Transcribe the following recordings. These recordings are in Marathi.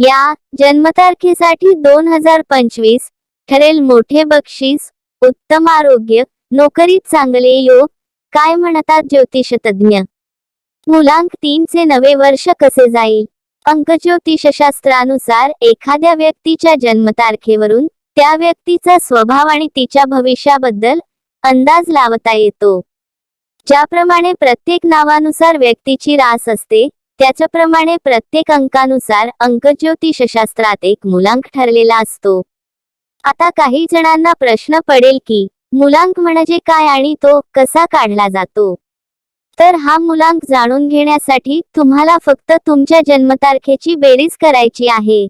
या जन्मतारखेसाठी दोन हजार पंचवीस ठरेल मोठे बक्षीस उत्तम आरोग्य नोकरीत चांगले योग काय म्हणतात ज्योतिष तज्ञ मुलांक तीनचे नवे वर्ष कसे जाईल? अंकज्योतिषशास्त्रानुसार एखाद्या व्यक्तीच्या जन्मतारखेवरून त्या व्यक्तीचा स्वभाव आणि तिच्या भविष्याबद्दल अंदाज लावता येतो. ज्याप्रमाणे प्रत्येक नावानुसार व्यक्तीची रास असते त्याच्याप्रमाणे प्रत्येक अंकानुसार अंकज्योतिषशास्त्रात एक मुलांक ठरलेला असतो. आता काही जणांना प्रश्न पडेल की मुलांक म्हणजे काय आणि तो कसा काढला जातो? तर हा मुलांक जाणून घेण्यासाठी तुम्हाला फक्त तुमच्या जन्मतारखेची बेरीज करायची आहे.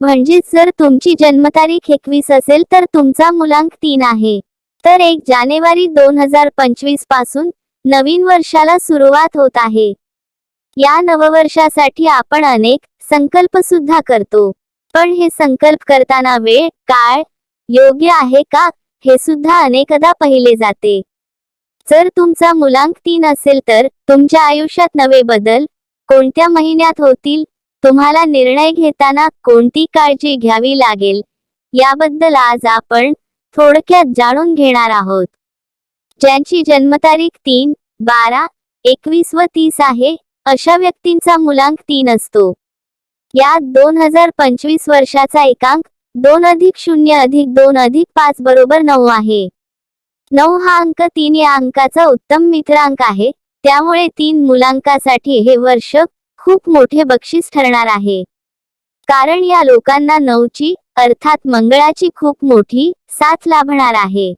म्हणजेच जर तुमची जन्मतारीख एकवीस असेल तर तुमचा मुलांक तीन आहे. तर एक जानेवारी दोन हजार पंचवीसपासून नवीन वर्षाला सुरुवात होत आहे. या नववर्षासाठी आपण अनेक संकल्प सुद्धा करतो. पण हे संकल्प करताना वेळ काळ योग्य आहे का हे सुद्धा अनेकदा पाहिले जाते. जर तुमचा मुलांक तीन असेल तर तुमच्या आयुष्यात नवे बदल कोणत्या महिन्यात होतील? तुम्हाला निर्णय घेताना कोणती काळजी घ्यावी लागेल? याबद्दल आज आपण थोडक्यात जाणून घेणार आहोत. ज्यांची जन्मतारीख तीन बारा एकवीस व तीस आहे अशा व्यक्तींचा मुलांक तीन असतो. यात दोन हजार पंचवीस वर्षाचा एकांक दोन अधिक शून्य अधिक दोन अधिक पाच बरोबर नऊ आहे. नऊ हा अंक तीन या अंकाचा उत्तम मित्रांक आहे. त्यामुळे तीन मुलांकासाठी हे वर्ष खूप मोठे बक्षीस ठरणार आहे. कारण या लोकांना नऊची अर्थात मंगळाची खूप मोठी साथ लाभणार आहे.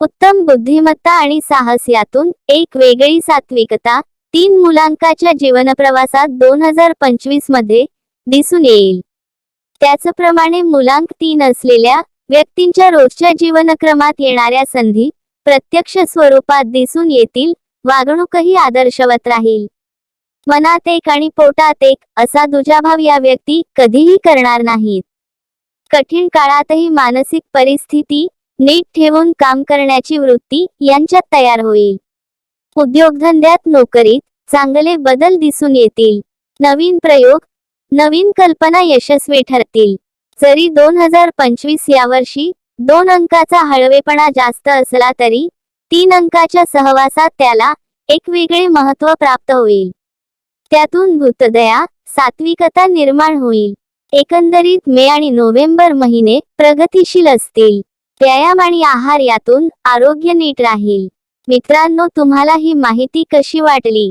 उत्तम बुद्धिमत्ता आणि साहस यातून एक वेगळी सात्विकता तीन मुलांकाच्या जीवनप्रवासात दोन हजार पंचवीसमध्ये दिसून येईल. त्याचप्रमाणे मुलांक तीन असलेल्या व्यक्तींच्या रोजच्या जीवनक्रमात येणाऱ्या संधी प्रत्यक्ष स्वरूपात दिसून येतील वागणूकही आदर्शवत राहील. मनात एक आणि पोटात एक असा दुजाभाव या व्यक्ती कधीही करणार नाहीत. कठीण काळातही मानसिक परिस्थिती नीट ठेवून काम करण्याची वृत्ती यांच्यात तयार होईल. उद्योगधंद्यात नोकरीत चांगले बदल दिसून येतील. नवीन प्रयोग नवीन कल्पना यशस्वी ठरतील. जरी दोन हजार पंचवीस या वर्षी दोन अंकाचा हळवेपणा जास्त असला तरी तीन अंकाच्या सहवासात त्याला एक वेगळे महत्त्व प्राप्त होईल. त्यातून भूतदया सात्विकता निर्माण होईल. एकंदरीत मे आणि नोव्हेंबर महिने प्रगतिशील असतील. व्यायाम आणि आहार यातून आरोग्य नीट राहील. मित्रांनो तुम्हाला ही माहिती कशी वाटली?